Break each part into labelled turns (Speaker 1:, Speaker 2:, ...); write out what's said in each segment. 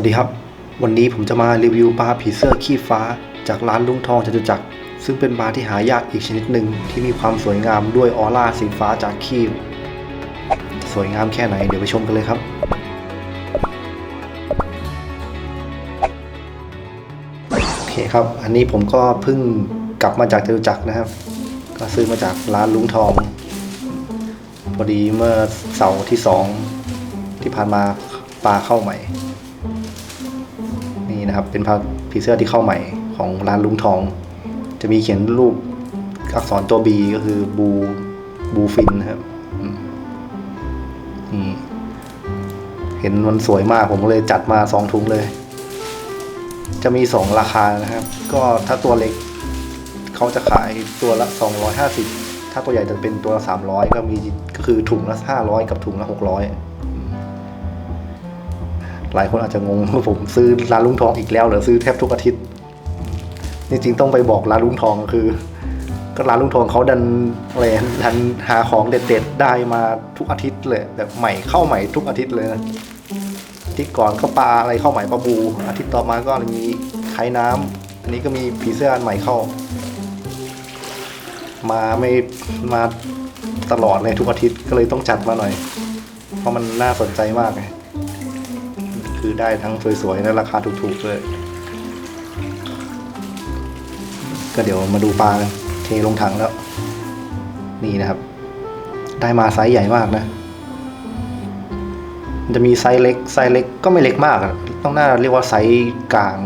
Speaker 1: วัสดีครับ วันนี้ผมจะมารีวิวปลาผีเสื้อขี้ฟ้า จากร้านลุงทองจตุจักร ซึ่งเป็นปลาที่หายากอีกชนิดหนึ่งที่มีความสวยงามด้วยออร่าสีฟ้าจากขี้สวยงามแค่ไหนเดี๋ยวไปชมกันเลยครับโอเคครับ อันนี้ผมก็เพิ่งกลับมาจากจตุจักรนะครับ ก็ซื้อมาจากร้านลุงทอง พอดีเมื่อเสาร์ที่สองที่ผ่านมาปลาเข้าใหม่ นะครับ เป็นพาผีเสื้อที่เข้าใหม่ของร้านลุงทอง จะมีเขียนรูปอักษรตัว B ก็คือบูบูฟินนะครับนี่เห็นมันสวยมากผมเลยจัดมาสองถุงเลย จะมีสองราคานะครับ ก็ถ้าตัวเล็กเขาจะขายตัวละ 250 ถ้าตัวใหญ่จะเป็นตัวละ 300 ก็มีก็คือถุงละ 500 กับถุงละ 600 หลายคนอาจจะงงว่าผมซื้อร้านลุงทองอีกแล้วหรือซื้อแทบทุกอาทิตย์จริงๆต้องไปบอกร้านลุงทองก็คือ ก็ร้านลุงทองเขาดันอะไรดันหาของเด็ดๆได้มาทุกอาทิตย์เลยแบบใหม่เข้าใหม่ทุกอาทิตย์เลยนะอาทิตย์ก่อนก็ปลาอะไรเข้าใหม่ปลาบู อาทิตย์ต่อมาก็มีไข่น้ำอันนี้ก็มีผีเสื้ออันใหม่เข้า มาไม่มาตลอดเลยทุกอาทิตย์ก็เลยต้องจัดมาหน่อย เพราะมันน่าสนใจมากไง คือได้ทั้งสวยๆและราคาถูกๆเลยก็เดี๋ยวมาดูปลาเทลงถังแล้ว นี่นะครับ ได้มาไซส์ใหญ่มากนะมันจะมีไซส์เล็กไซส์เล็กก็ไม่เล็กมากต้องน่าเรียกว่าไซส์กลาง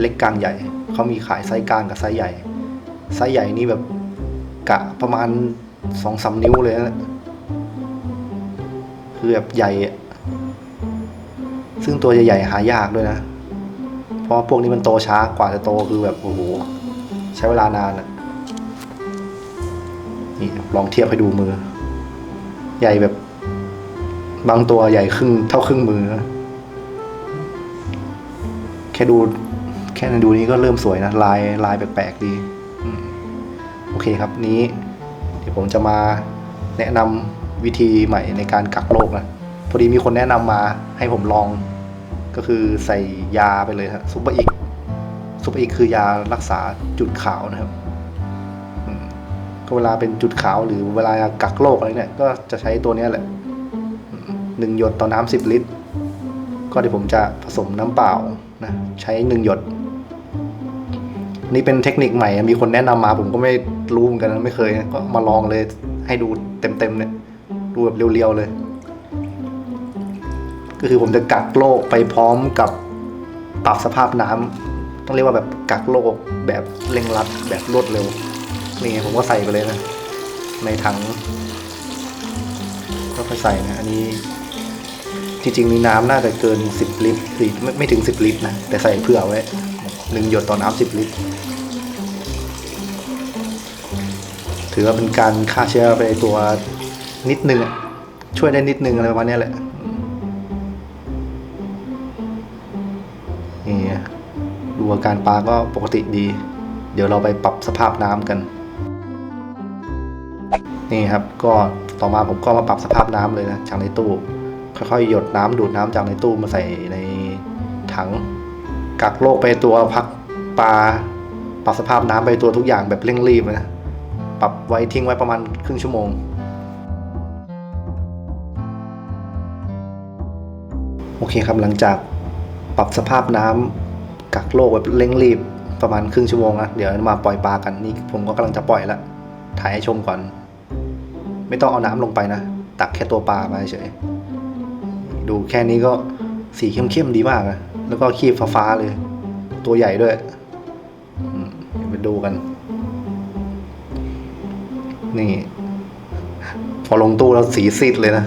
Speaker 1: เล็กกลางใหญ่เขามีขายไซส์กลางกับไซส์ใหญ่ ไซส์ใหญ่นี่แบบกะประมาณสองสามนิ้วเลยนะคือแบบใหญ่อะ ซึ่งตัวใหญ่ๆหายากด้วยนะ เพราะพวกนี้มันโตช้ากว่าจะโตคือแบบโอ้โหใช้เวลานานอะนี่ลองเทียบให้ดูมือ ใหญ่แบบ บางตัวใหญ่ครึ่งเท่าครึ่งมือนะแค่ดู แค่นั้นดูนี้ก็เริ่มสวยนะลายลายแปลกๆดีโอเคครับนี้ เดี๋ยวผมจะมาแนะนำวิธีใหม่ในการกักโรคนะ พอดีมีคนแนะนำมาให้ผมลอง ก็คือใส่ยาไปเลยฮะซุปเปอร์อีกซุปเปอร์อีกคือยารักษาจุดขาวนะครับก็เวลาเป็นจุดขาวหรือเวลากักโรคอะไรเนี่ย ก็จะใช้ตัวนี้แหละหนึ่งหยดต่อน้ำสิบลิตร ก็เดี๋ยวผมจะผสมน้ำเปล่านะใช้หนึ่งหยด นี่เป็นเทคนิคใหม่ มีคนแนะนำมาผมก็ไม่รู้เหมือนกันไม่เคย ก็มาลองเลยให้ดูเต็มๆเนี่ยดูแบบเรียวๆเลย ก็คือผมจะกักโรคไปพร้อมกับปรับสภาพน้ำต้องเรียกว่าแบบกักโรคแบบเร่งรัดแบบรวดเร็ว นี่ไงผมก็ใส่ไปเลยนะ ในถังก็ค่อยใส่นะ อันนี้ จริงๆมีน้ำน่าจะเกินสิบลิตรไม่ไม่ถึงสิบลิตรนะ แต่ใส่เผื่อไว้หนึ่งหยดต่อน้ำสิบลิตร ถือว่าเป็นการฆ่าเชื้อไปตัวนิดนึงช่วยได้นิดนึงอะไรประมาณนี้แหละ อาการปลาก็ปกติดี เดี๋ยวเราไปปรับสภาพน้ำกัน นี่ครับก็ต่อมาผมก็มาปรับสภาพน้ำเลยนะจากในตู้ค่อยๆหยดน้ำดูดน้ำจากในตู้มาใส่ในถังกักโรคไปตัวพักปลาปรับสภาพน้ำไปตัวทุกอย่างแบบเร่งรีบนะปรับไว้ทิ้งไว้ประมาณครึ่งชั่วโมง โอเคครับหลังจากปรับสภาพน้ำ กักโรคแบบเร่งรีบประมาณครึ่งชั่วโมงนะเดี๋ยวมาปล่อยปลากันนี่ผมก็กำลังจะปล่อยล้วถ่ายให้ชมก่อน ไม่ต้องเอาน้ำลงไปนะ ตักแค่ตัวปลามาเฉยดูแค่นี้ก็สีเข้มๆดีมากนะแล้วก็ขีบฟ้าๆเลย ตัวใหญ่ด้วยไปดูกัน นี่ พอลงตู้แล้วสีซีดเลยนะ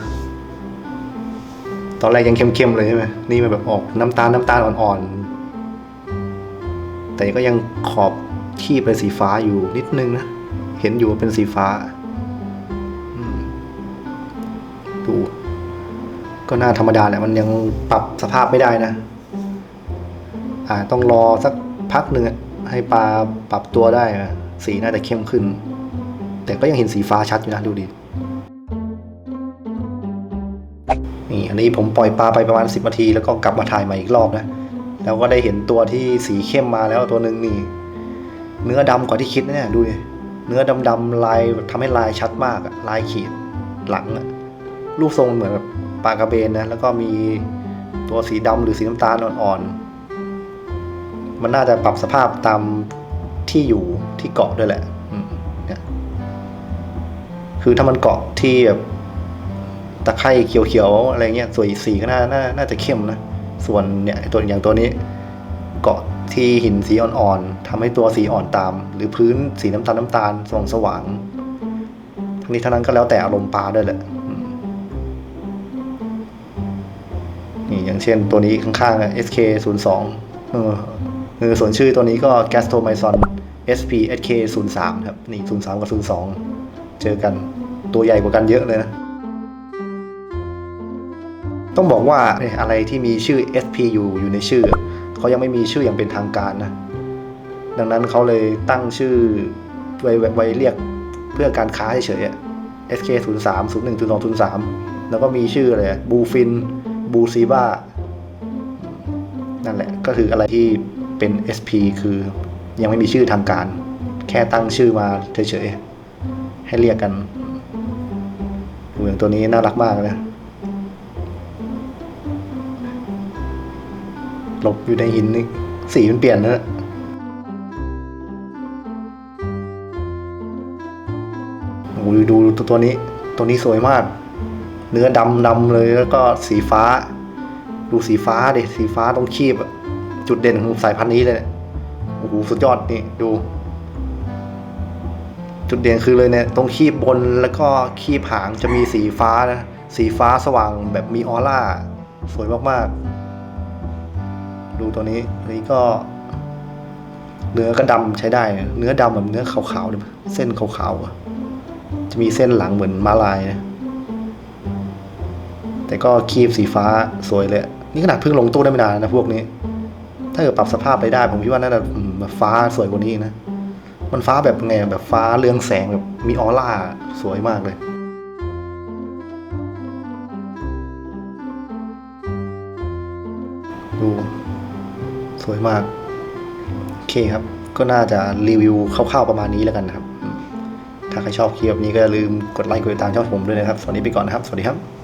Speaker 1: ตอนแรกยังเข้มๆเลยใช่ไหมนี่มันแบบออกน้ำตาลน้ำตาลอ่อนๆ แต่ก็ยังขอบขี้เป็นสีฟ้าอยู่นิดนึงนะ เห็นอยู่ว่าเป็นสีฟ้าดูก็น่าธรรมดาแหละมันยังปรับสภาพไม่ได้นะ อ่าต้องรอสักพักหนึ่งให้ปลาปรับตัวได้อะสีน่าจะเข้มขึ้น แต่ก็ยังเห็นสีฟ้าชัดอยู่นะดูดินี่อันนี้ผมปล่อยปลาไปประมาณ 10นาทีแล้วก็กลับมาถ่ายใหม่อีกรอบนะ แล้วก็ได้เห็นตัวที่สีเข้มมาแล้วตัวหนึ่งนี่ เนื้อดำกว่าที่คิดนะเนี่ยดูดิเนื้อดำๆลายทำให้ลายชัดมากอะลายขีดหลังอะรูปทรงเหมือนแบบปลากระเบนนะแล้วก็มีตัวสีดำหรือสีน้ำตาลอ่อนๆมันน่าจะปรับสภาพตามที่อยู่ที่เกาะด้วยแหละเนี่ยคือถ้ามันเกาะที่แบบตะไคร่เขียวๆอะไรเงี้ยสวยสีก็น่าน่าน่าจะเข้มนะ ส่วนเนี่ยตัวอย่างตัวนี้ เกาะที่หินสีอ่อนๆทำให้ตัวสีอ่อนตาม หรือพื้นสีน้ำตาลน้ำตาลสว่างสว่างทั้งนี้ทั้งนั้นก็แล้วแต่อารมณ์ปลาด้วยแหละนี่อย่างเช่นตัวนี้ข้างๆ SK 0 2เออเออส่วนชื่อตัวนี้ก็ Gastromyson SP SK 0 3ครับนี่ 0 3 กับ 0 2 เจอกันตัวใหญ่กว่ากันเยอะเลยนะ ต้องบอกว่าอะไรที่มีชื่อ SP อยู่อยู่ในชื่อ เขายังไม่มีชื่ออย่างเป็นทางการนะ ดังนั้นเขาเลยตั้งชื่อไว้ไว้เรียกเพื่อการค้าเฉยๆ SK 0 3 0 1 0 2 0 3 แล้วก็มีชื่ออะไรบูฟินบูซีบ้านั่นแหละ ก็คืออะไรที่เป็น SP คือยังไม่มีชื่อทางการ แค่ตั้งชื่อมาเฉยๆ ให้เรียกกันดูอย่างตัวนี้น่ารักมากนะ หลบอยู่ในหินนี่สีมันเปลี่ยนนะโอ้โหดูตัวตัวนี้ ตัวนี้สวยมาก เนื้อดำดำเลยแล้วก็สีฟ้า ดูสีฟ้าดิสีฟ้าตรงคีบจุดเด่นของสายพันธุ์นี้เลยเนี่ยโอ้โหสุดยอดนี่ดู จุดเด่นคือเลยเนี่ยตรงคีบบนแล้วก็คีบหางจะมีสีฟ้านะสีฟ้าสว่างแบบมีออร่า สวยมากๆ ดูตัวนี้อันนี้ก็ เนื้อก็ดำใช้ได้ เนื้อดำแบบเนื้อขาวๆเนี่ยเส้นขาวๆจะมีเส้นหลังเหมือนม้าลายนะแต่ก็คีบสีฟ้าสวยเลย นี่ขนาดเพิ่งลงตู้ได้ไม่นานนะพวกนี้ ถ้าเกิดปรับสภาพไปได้ ผมคิดว่าน่าจะฟ้าสวยกว่านี้นะ มันฟ้าแบบไงแบบฟ้าเรืองแสงแบบมีออร่าสวยมากเลยดู วยมาก โอเคครับ ก็น่าจะรีวิวคร่าวๆประมาณนี้แล้วกันนะครับ ถ้าใครชอบคลิปนี้ก็อย่าลืมกดไลค์กดติดตามช่องผมด้วยนะครับ สวัสดีไปก่อนนะครับ สวัสดีครับ